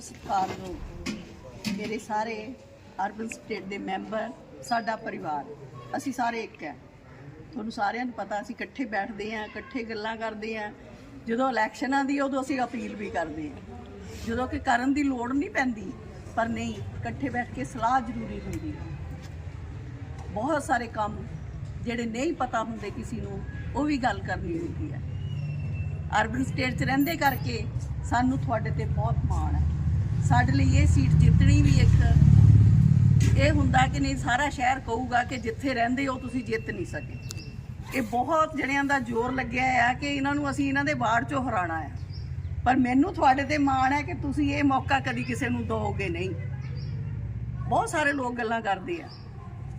ਸਤਿਕਾਰ ਦੋ ਮੇਰੇ ਸਾਰੇ ਅਰਬਨ ਸਟੇਟ ਦੇ ਮੈਂਬਰ, ਸਾਡਾ ਪਰਿਵਾਰ, ਅਸੀਂ ਸਾਰੇ ਇੱਕ ਹੈ। ਤੁਹਾਨੂੰ ਸਾਰਿਆਂ ਨੂੰ ਪਤਾ, ਅਸੀਂ ਇਕੱਠੇ ਬੈਠਦੇ ਆਂ ਇਕੱਠੇ ਗੱਲਾਂ ਕਰਦੇ ਆਂ ਜਦੋਂ ਇਲੈਕਸ਼ਨ ਆਉਂਦੀ ਉਦੋਂ ਅਸੀਂ ਅਪੀਲ ਵੀ ਕਰਦੇ ਆਂ ਜਦੋਂ ਕਿ ਕਰਨ ਦੀ ਲੋੜ ਨਹੀਂ ਪੈਂਦੀ, ਪਰ ਨਹੀਂ, ਇਕੱਠੇ ਬੈਠ ਕੇ ਸਲਾਹ ਜ਼ਰੂਰੀ ਹੁੰਦੀ ਹੈ। ਬਹੁਤ ਸਾਰੇ ਕੰਮ ਜਿਹੜੇ ਨਹੀਂ ਪਤਾ ਹੁੰਦੇ ਕਿਸੇ ਨੂੰ, ਉਹ ਵੀ ਗੱਲ ਕਰਨੀ ਹੁੰਦੀ ਹੈ। ਅਰਬਨ ਸਟੇਟ 'ਚ ਰਹਿੰਦੇ ਕਰਕੇ ਸਾਨੂੰ ਤੁਹਾਡੇ ਤੇ ਬਹੁਤ ਮਾਣ ਹੈ। ਸਾਡੇ ਲਈ ਇਹ ਸੀਟ ਜਿੱਤਣੀ ਵੀ ਇੱਕ, ਇਹ ਹੁੰਦਾ ਕਿ ਨਹੀਂ, ਸਾਰਾ ਸ਼ਹਿਰ ਕਹੂਗਾ ਕਿ ਜਿੱਥੇ ਰਹਿੰਦੇ ਹੋ ਤੁਸੀਂ ਜਿੱਤ ਨਹੀਂ ਸਕੇ। ਇਹ ਬਹੁਤ ਜਣਿਆਂ ਦਾ ਜ਼ੋਰ ਲੱਗਿਆ ਆ ਕਿ ਇਹਨਾਂ ਨੂੰ ਅਸੀਂ ਇਹਨਾਂ ਦੇ ਵਾਰਡ 'ਚੋਂ ਹਰਾਣਾ ਹੈ ਪਰ ਮੈਨੂੰ ਤੁਹਾਡੇ ਤੇ ਮਾਣ ਹੈ ਕਿ ਤੁਸੀਂ ਇਹ ਮੌਕਾ ਕਦੀ ਕਿਸੇ ਨੂੰ ਦਿਓਗੇ ਨਹੀਂ। ਬਹੁਤ ਸਾਰੇ ਲੋਕ ਗੱਲਾਂ ਕਰਦੇ ਆ।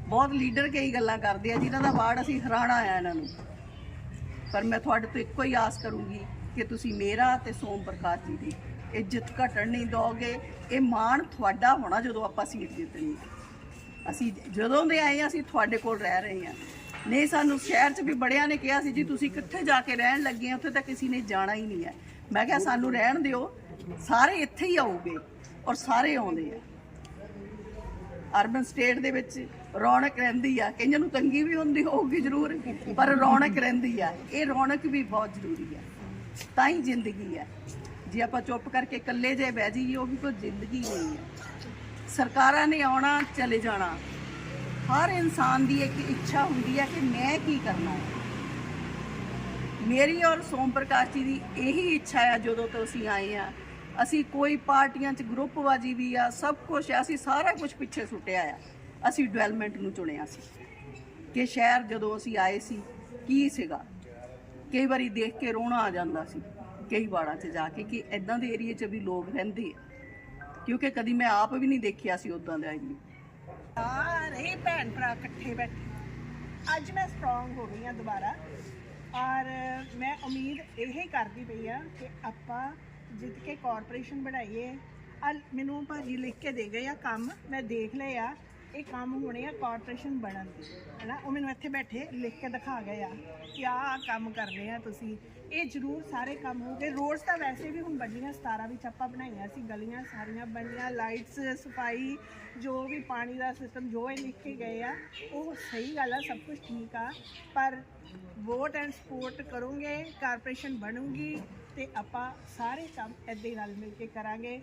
ਬਹੁਤ ਲੀਡਰ ਕਈ ਗੱਲਾਂ ਕਰਦੇ ਆ, ਜਿਨ੍ਹਾਂ ਦਾ ਵਾਰਡ ਅਸੀਂ ਹਰਾਣਾ ਆ ਇਹਨਾਂ ਨੂੰ। ਪਰ ਮੈਂ ਤੁਹਾਡੇ ਤੋਂ ਇੱਕੋ ਹੀ ਆਸ ਕਰੂੰਗੀ ਕਿ ਤੁਸੀਂ ਮੇਰਾ ਤੇ ਸੋਮ ਪ੍ਰਕਾਸ਼ ਜੀ ਦੀ ਇੱਜ਼ਤ ਘਟਣ ਨਹੀਂ ਦੋਗੇ ਇਹ ਮਾਣ ਤੁਹਾਡਾ ਹੋਣਾ ਜਦੋਂ ਆਪਾਂ ਸੀਟ ਜਿੱਤਣੀ ਅਸੀਂ ਜਦੋਂ ਦੇ ਆਏ ਹਾਂ, ਅਸੀਂ ਤੁਹਾਡੇ ਕੋਲ ਰਹਿ ਰਹੇ ਹਾਂ। ਨਹੀਂ, ਸਾਨੂੰ ਸ਼ਹਿਰ 'ਚ ਵੀ ਬੜਿਆਂ ਨੇ ਕਿਹਾ ਸੀ ਜੀ, ਤੁਸੀਂ ਕਿੱਥੇ ਜਾ ਕੇ ਰਹਿਣ ਲੱਗੇ ਆ ਉੱਥੇ ਤਾਂ ਕਿਸੇ ਨੇ ਜਾਣਾ ਹੀ ਨਹੀਂ ਹੈ। ਮੈਂ ਕਿਹਾ, ਸਾਨੂੰ ਰਹਿਣ ਦਿਓ। ਸਾਰੇ ਇੱਥੇ ਹੀ ਆਉਗੇ ਔਰ ਸਾਰੇ ਆਉਂਦੇ ਆ। ਅਰਬਨ ਸਟੇਟ ਦੇ ਵਿੱਚ ਰੌਣਕ ਰਹਿੰਦੀ ਆ। ਕਈਆਂ ਨੂੰ ਤੰਗੀ ਵੀ ਹੁੰਦੀ ਹੋਊਗੀ ਜ਼ਰੂਰ, ਪਰ ਰੌਣਕ ਰਹਿੰਦੀ ਆ। ਇਹ ਰੌਣਕ ਵੀ ਬਹੁਤ ਜ਼ਰੂਰੀ ਆ। ਤਾਂ ਹੀ ਜ਼ਿੰਦਗੀ ਆ। ਜੇ ਆਪਾਂ ਚੁੱਪ ਕਰਕੇ ਇਕੱਲੇ ਜੇ ਬਹਿ ਜਾਈਏ, ਉਹ ਵੀ ਕੋਈ ਜ਼ਿੰਦਗੀ ਨਹੀਂ ਹੈ। ਸਰਕਾਰਾਂ ਨੇ ਆਉਣਾ, ਚਲੇ ਜਾਣਾ। ਹਰ ਇਨਸਾਨ ਦੀ ਇੱਕ ਇੱਛਾ ਹੁੰਦੀ ਹੈ ਕਿ ਮੈਂ ਕੀ ਕਰਨਾ ਹੈ। ਮੇਰੀ ਔਰ ਸੋਮ ਪ੍ਰਕਾਸ਼ ਜੀ ਦੀ ਇਹੀ ਇੱਛਾ ਆ ਜਦੋਂ ਤੋਂ ਅਸੀਂ ਆਏ ਆ। ਅਸੀਂ ਕੋਈ ਪਾਰਟੀਆਂ 'ਚ ਗਰੁੱਪਵਾਜੀ ਵੀ ਆ, ਸਭ ਕੁਝ ਅਸੀਂ ਸਾਰਾ ਕੁਝ ਪਿੱਛੇ ਸੁੱਟਿਆ ਆ। ਅਸੀਂ ਡਿਵੈਲਪਮੈਂਟ ਨੂੰ ਚੁਣਿਆ ਸੀ ਕਿ ਸ਼ਹਿਰ ਜਦੋਂ ਅਸੀਂ ਆਏ ਸੀ, ਕੀ ਸੀਗਾ? ਕਈ ਵਾਰੀ ਦੇਖ ਕੇ ਰੋਣਾ ਆ ਜਾਂਦਾ ਸੀ। ਕਈ ਵਾਰਾਂ 'ਚ ਜਾ ਕੇ ਕਿ ਇਦਾਂ ਦੇ ਏਰੀਏ 'ਚ ਵੀ ਲੋਕ ਰਹਿੰਦੇ ਆ। ਕਿਉਂਕਿ ਕਦੀ ਮੈਂ ਆਪ ਵੀ ਨਹੀਂ ਦੇਖਿਆ ਸੀ ਉਦਾਂ ਦਾ ਏਰੀਆ। ਸਾਰੇ ਭੈਣ ਭਰਾ ਇਕੱਠੇ ਬੈਠੇ। ਅੱਜ ਮੈਂ ਸਟਰੋਂਗ ਹੋ ਗਈ ਹਾਂ ਦੁਬਾਰਾ। ਔਰ ਮੈਂ ਉਮੀਦ ਇਹ ਹੀ ਕਰਦੀ ਪਈ ਆ ਕਿ ਆਪਾਂ ਜਿੱਤ ਕੇ ਕਾਰਪੋਰੇਸ਼ਨ ਬਣਾਈਏ। ਆ ਮੈਨੂੰ ਭਾਜੀ ਲਿਖ ਕੇ ਦੇ ਗਏ ਆ ਕੰਮ। ਮੈਂ ਦੇਖ ਲਏ ਆ। ਇਹ ਕੰਮ ਹੋਣੇ ਆ ਕਾਰਪੋਰੇਸ਼ਨ ਬਣਨ ਦੇ। ਹੈਨਾ? ਉਹ ਮੈਨੂੰ ਇੱਥੇ ਬੈਠੇ ਲਿਖ ਕੇ ਦਿਖਾ ਗਏ ਆ ਕਿ ਆਹ ਕੰਮ ਕਰਨੇ ਆ ਤੁਸੀਂ। ਇਹ ਜ਼ਰੂਰ ਸਾਰੇ ਕੰਮ ਹੋ ਗਏ ਰੋਡਸ ਤਾਂ ਵੈਸੇ ਵੀ ਹੁਣ ਬਣੀਆਂ 17 ਵਿੱਚ ਆਪਾਂ ਬਣਾਈਆਂ ਸੀ, ਗਲੀਆਂ ਸਾਰੀਆਂ ਬਣੀਆਂ ਲਾਈਟਸ ਸਫ਼ਾਈ, ਜੋ ਵੀ ਪਾਣੀ ਦਾ ਸਿਸਟਮ ਜੋ ਇਹ ਲਿਖ ਕੇ ਗਏ ਆ, ਉਹ ਸਹੀ ਗੱਲ ਆ, ਸਭ ਕੁਝ ਠੀਕ ਆ। ਪਰ ਵੋਟ ਐਂਡ ਸਪੋਰਟ ਕਰੋਗੇ ਕਾਰਪੋਰੇਸ਼ਨ ਬਣੂਗੀ ਤੇ ਆਪਾਂ ਸਾਰੇ ਕੰਮ ਏਦਾਂ ਹੀ ਰਲ ਮਿਲ ਕੇ ਕਰਾਂਗੇ।